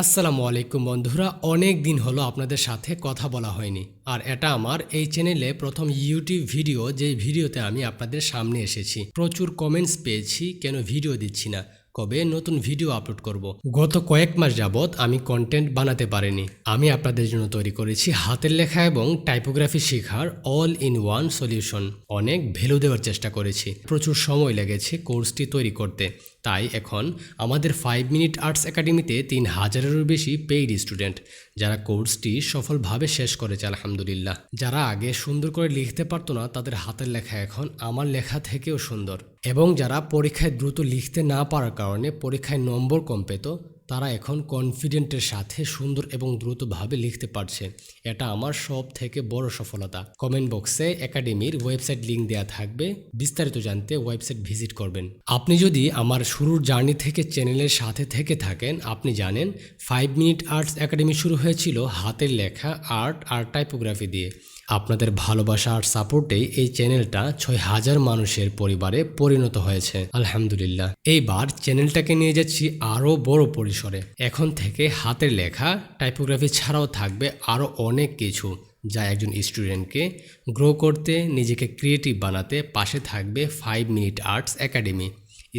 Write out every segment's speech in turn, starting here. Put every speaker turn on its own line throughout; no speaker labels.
আসসালামু আলাইকুম বন্ধুরা, অনেক দিন হলো আপনাদের সাথে কথা বলা হয়নি। আর এটা আমার এই চ্যানেলে প্রথম ইউটিউব ভিডিও যে ভিডিওতে আমি আপনাদের সামনে এসেছি। প্রচুর কমেন্টস পেয়েছি, কেন ভিডিও দিচ্ছি না? কবে নতুন ভিডিও আপলোড করব। গত কয়েক মাস যাবৎ আমি কন্টেন্ট বানাতে পারিনি। আমি আপনাদের জন্য তৈরি করেছি হাতের লেখা এবং টাইপোগ্রাফি শেখার অল ইন ওয়ান সলিউশন অনেক ভ্যালু দেওয়ার চেষ্টা করেছি। প্রচুর সময় লেগেছে কোর্সটি তৈরি করতে। তাই এখন আমাদের ফাইভ মিনিট আর্টস একাডেমিতে তিন হাজারেরও বেশি পেইড স্টুডেন্ট যারা কোর্সটি সফলভাবে শেষ করেছে, আলহামদুলিল্লাহ। যারা আগে সুন্দর করে লিখতে পারতো না, তাদের হাতের লেখা এখন আমার লেখা থেকেও সুন্দর। এবং যারা পরীক্ষায় দ্রুত লিখতে না পারার কারণে পরীক্ষায় নম্বর কম পেত, তারা এখন কনফিডেন্টের সাথে সুন্দর এবং দ্রুতভাবে লিখতে পারছে। এটা আমার সব থেকে বড় সফলতা। কমেন্ট বক্সে একাডেমির ওয়েবসাইট লিংক দেওয়া থাকবে। বিস্তারিত জানতে ওয়েবসাইট ভিজিট করবেন। আপনি যদি আমার শুরুর জার্নি থেকে চ্যানেলের সাথে থেকে থাকেন, আপনি জানেন ফাইভ মিনিট আর্টস একাডেমি শুরু হয়েছিল হাতের লেখা আর্ট আর টাইপোগ্রাফি দিয়ে। আপনাদের ভালোবাসা আর সাপোর্টেই এই চ্যানেলটা ছয় হাজার মানুষের পরিবারে পরিণত হয়েছে। আলহামদুলিল্লাহ। এইবার চ্যানেলটাকে নিয়ে যাচ্ছি আরও বড় পরিসরে। এখন থেকে হাতের লেখা, টাইপোগ্রাফি ছাড়াও থাকবে আরও অনেক কিছু যা একজন স্টুডেন্টকে গ্রো করতে, নিজেকে ক্রিয়েটিভ বানাতে পাশে থাকবে five minute arts academy.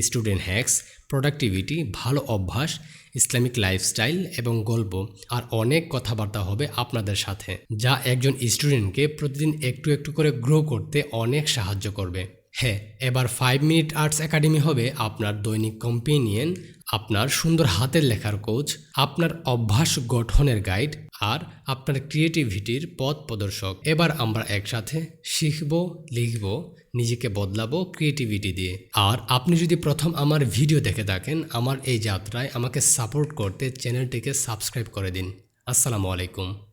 Student hacks productivity ভালো অভ্যাস ইসলামিক লাইফস্টাইল এবং গল্প আর অনেক কথাবার্তা হবে আপনাদের সাথে, যা একজন স্টুডেন্টকে প্রতিদিন একটু একটু করে গ্রো করতে অনেক সাহায্য করবে। হ্যাঁ এবার ফাইভ মিনিট আর্টস একাডেমি হবে আপনার দৈনিক কম্পেনিয়ন আপনার সুন্দর হাতের লেখার কোচ, আপনার অভ্যাস গঠনের গাইড আর আপনার ক্রিয়েটিভিটির পথ প্রদর্শক। এবার আমরা একসাথে শিখব, লিখব, নিজেকে বদলাবো ক্রিয়েটিভিটি দিয়ে। আর আপনি যদি প্রথম আমার ভিডিও দেখে থাকেন, আমার এই যাত্রায় আমাকে সাপোর্ট করতে চ্যানেলটিকে সাবস্ক্রাইব করে দিন। আসসালামু আলাইকুম।